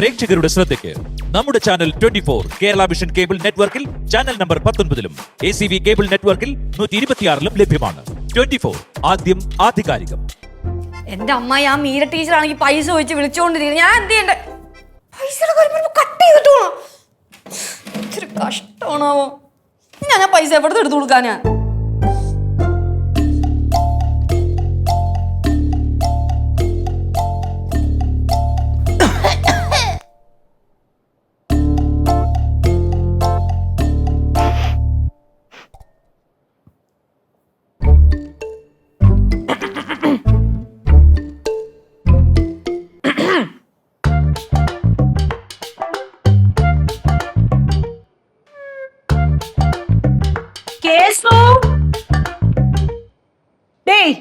പ്രേക്ഷകരുടെ ശ്രദ്ധയ്ക്ക് നമ്മുടെ channel twenty four Kerala vision cable നെറ്റ്വർക്കിൽ ചാനൽ നമ്പർ പത്തൊൻപതിലും എ സി വി കേബിൾ നെറ്റ്വർക്കിൽ നൂറ്റി ഇരുപത്തിയാറിലും ലഭ്യമാണ്. ട്വന്റി ഫോർ ആദ്യം ആധികാരികം. എന്റെ അമ്മായി ആ മീര ടീച്ചർ ആണെങ്കിൽ പൈസ ചോദിച്ച് വിളിച്ചോണ്ടിരിക്കുന്നു. ഞാൻ എന്ത് ചെയ്യണ്ടേ? പൈസ കട്ട് ചെയ്തിട്ട് ഇച്ചിരി കഷ്ടമാണാവോ ഞാൻ പൈസ എവിടെ എടുത്തു കൊടുക്കാനാ? கேசு டேய்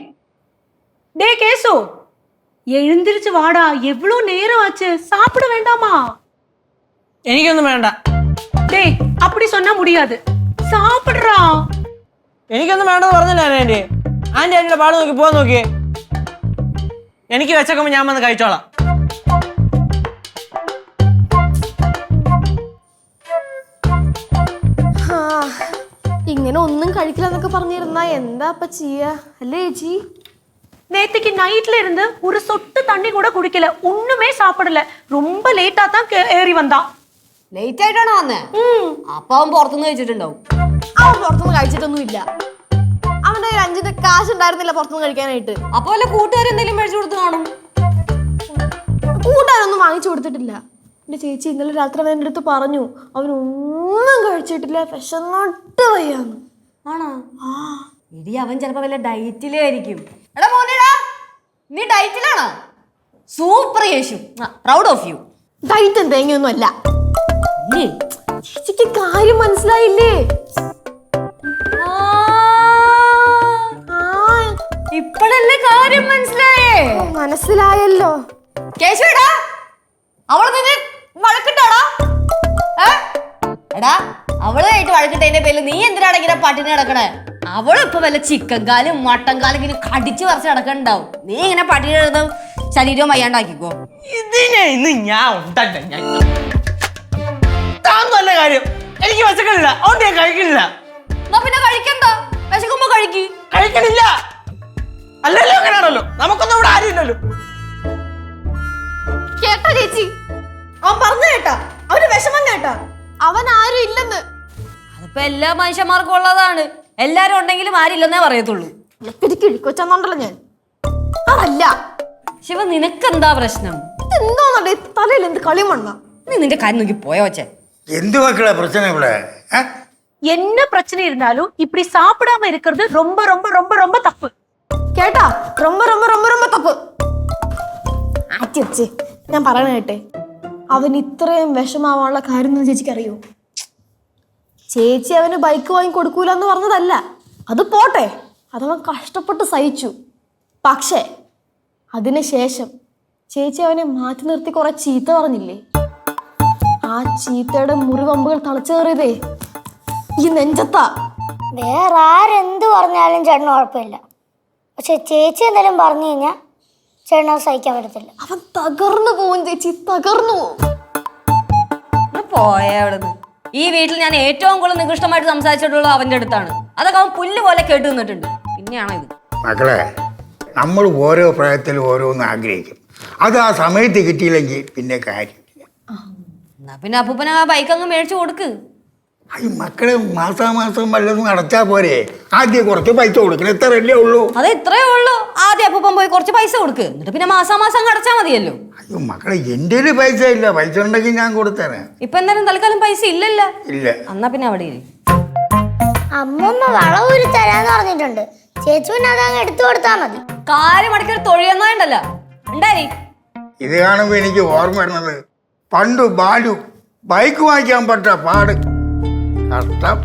டேய் கேசு எழுந்திருச்சு வாடா எவ்வளோ நேரம் ஆச்சு சாப்பிட வேண்டாமா എനിക്കൊന്നും വേണ്ട டேய் அப்படி சொன்னா முடியாது சாப்பிடுறா എനിക്കൊന്നും വേണ്ടെന്ന് പറഞ്ഞില്ല ആന്റി ആന്റി ആന്റിയുടെ പാട് നോക്കി പോവാൻ നോക്കിയേ എനിക്ക് വെച്ചേക്കുമ്പോ ഞാൻ വന്ന് കഴിച്ചോളാം ഇങ്ങനെ ഒന്നും കഴിക്കില്ല എന്നൊക്കെ പറഞ്ഞിരുന്നാ എന്താ അപ്പൊ ചെയ്യാ അല്ലേ ചേച്ചി நேத்துக்கு நைட்ல இருந்து ஒரு சொட்டு தண்ணி கூட குடிக்கல ஒண்ணுமே சாப்பிடல ரொம்ப லேட்டா தான் கே- ஏறி வந்தான் ലേറ്റ് ആയിട്ടാണോ വന്നേ അപ്പൊ അവൻ പുറത്തുനിന്ന് കഴിച്ചിട്ടുണ്ടാവും അവൻ പുറത്തുനിന്ന് കഴിച്ചിട്ടൊന്നും ഇല്ല അവന്റെ കയ്യിൽ അഞ്ചിന്റെ കാശ് ഉണ്ടായിരുന്നില്ല പുറത്തുനിന്ന് കഴിക്കാനായിട്ട് അപ്പൊ വല്ല കൂട്ടുകാരെന്തെങ്കിലും മേടിച്ചു കൊടുത്ത് കാണും കൂട്ടാനൊന്നും വാങ്ങിച്ചു കൊടുത്തിട്ടില്ല എന്റെ ചേച്ചി ഇന്നലെ രാത്രി അവൻ എന്റെ അടുത്ത് പറഞ്ഞു അവൻ ഒന്നും കഴിച്ചിട്ടില്ല വിശന്നിട്ട് വയ്യാന്ന്. ആണോ? ആ. ഇടി അവൻ ചിലപ്പോ വല്ല ഡയറ്റിലായിരിക്കും. എടാ മോനെടാ നീ ഡയറ്റിലാണോ? Super Yesu. Proud of you diet തേങ്ങയൊന്നും അല്ല. ചേച്ചിക്ക് കാര്യം മനസ്സിലായില്ലേ? ഇപ്പോഴല്ലേ കാര്യം മനസ്സിലായേ? മനസ്സിലായല്ലോ. കേശുടാ അവൾ നിന്നെ വഴക്കിട്ടാടാ? എടാ അവളുമായിട്ട് വഴക്കിട്ടതിന്റെ പേരിൽ നീ എന്തിനാണ് ഇങ്ങനെ പട്ടിണി കിടക്കണേ? അവൾ ഇപ്പൊ വല്ല ചിക്കൻ കാലും മട്ടൻ കാലും ഇങ്ങനെ കടിച്ചു പറിച്ച് കിടക്കണ്ടാവും നീ ഇങ്ങനെ പട്ടിണി കിടന്ന് ശരീരവും വയ്യാണ്ടാക്കിക്കോ. ഇതിനെ ഇന്ന് ഞാൻ ഞാൻ താൻ നല്ല കാര്യം. എനിക്ക് വെച്ചക്കണില്ല അതുകൊണ്ട് ഞാൻ കഴിക്കണില്ല എന്നാ പിന്നെ കഴിക്കണ്ട. വിശക്കുമ്പോ കഴിക്ക്. കഴിക്കണില്ല. അല്ലല്ലോ അങ്ങനെയാണല്ലോ. നമുക്കൊന്നും അതിപ്പോ എല്ലാ മനുഷ്യന്മാർക്കും ഉള്ളതാണ് എല്ലാരും ഉണ്ടെങ്കിലും ആരില്ലെന്നേ പറയത്തുള്ളൂ ഒരു കിഴിക്കൊച്ചെന്നുണ്ടല്ലോ ഞാൻ അതല്ല ശിവ നിനക്കെന്താ പ്രശ്നം എന്തോന്നല്ലേ തലയിൽ എന്ത് കളി മണ്ണ നീ നിന്റെ കാര്യം നോക്കി പോയോ വച്ചേ എന്ത് മക്കളെ പ്രശ്നം ഇവിടെ ഏ? என்ன பிரச்சனை இருந்தாலும் இப்படி சாப்பிடாம இருக்கிறது ரொம்ப ரொம்ப ரொம்ப ரொம்ப தப்பு കേട്ടാ ரொம்ப ரொம்ப ரொம்ப ரொம்ப തപ്പ് ആറ്റി വെച്ച് ഞാൻ പറയണ കേട്ടെ അവൻ ഇത്രയും വിഷമാവാനുള്ള കാര്യം എന്ന് ചേച്ചിക്ക് അറിയോ ചേച്ചി അവന് ബൈക്ക് വാങ്ങി കൊടുക്കൂല എന്ന് പറഞ്ഞതല്ല. അത് പോട്ടെ. അതവൻ കഷ്ടപ്പെട്ട് സഹിച്ചു. പക്ഷേ അതിനുശേഷം ചേച്ചി അവനെ മാറ്റി നിർത്തി കുറെ ചീത്ത പറഞ്ഞില്ലേ? ആ ചീത്തയുടെ മുറിവമ്പുകൾ തളച്ചു കയറിയതേ ഈ നെഞ്ചത്താ. വേറെ ആരെന്ത് പറഞ്ഞാലും ചേട്ടന് കുഴപ്പമില്ല. പക്ഷെ ചേച്ചി എന്തെങ്കിലും പറഞ്ഞു കഴിഞ്ഞാൽ ചേട്ടന് സഹിക്കാൻ പറ്റത്തില്ല. അവൻ തകർന്നു പോവും ചേച്ചി തകർന്നു പോയാ അവിടെ ഈ വീട്ടിൽ ഞാൻ ഏറ്റവും കൂടുതൽ നികൃഷ്ടമായിട്ട് സംസാരിച്ചിട്ടുള്ളത് അവന്റെ അടുത്താണ്. അതൊക്കെ അവൻ പുല്ല് പോലെ കേട്ട് നിന്നിട്ടുണ്ട്. പിന്നെയാണോ ഇത്? മക്കളെ നമ്മൾ ഓരോ പ്രായത്തിൽ ഓരോന്ന് ആഗ്രഹിക്കും. അത് ആ സമയത്ത് കിട്ടിയില്ലെങ്കിൽ പിന്നെ കാര്യം എന്നാ പിന്നെ അപ്പൂപ്പന ആ ബൈക്ക് അങ്ങ് മേടിച്ചു കൊടുക്ക്. ഈ മക്കളെ മാസാമാസം വല്ലതും അടച്ചാ പോരെ? ആദ്യം കുറച്ച് പൈസ കൊടുക്കണം. ഇത്രയല്ലേ ഉള്ളൂ. അത് ഇത്രേ ഉള്ളൂ. ആദ്യം അപ്പൂപ്പൻ പോയി കുറച്ച് പൈസ കൊടുക്ക്. എന്നിട്ട് പിന്നെ മാസാമാസം മാസം അടച്ചാൽ മതിയല്ലോ. അയ്യോ മക്കളെ എന്റെ ഒരു പൈസ ഇല്ല. പൈസ ഉണ്ടെങ്കിൽ ഞാൻ കൊടുത്തേനെ. ഇപ്പൊ എന്തായാലും തൽക്കാലം പൈസ ഇല്ലല്ല. ഇല്ല. എന്നാ പിന്നെ അവിടെ ഇരി. അമ്മമ്മ വളവൂരി തരാന്ന് പറഞ്ഞിട്ടുണ്ട്. ചേച്ചി പിന്നെ അതങ്ങ് എടുത്തു കൊടുത്താ മതി. കാര്യം അടക്കി ഒരു തൊഴിയെന്നാണ്ടല്ല ഉണ്ടായി. ഇത് കാണുമ്പോൾ എനിക്ക് ഓർമ്മ വരുന്നത് പണ്ട് ബാലു ബൈക്ക് വാങ്ങിക്കാൻ പറ്റ പാട്. കഷ്ടം.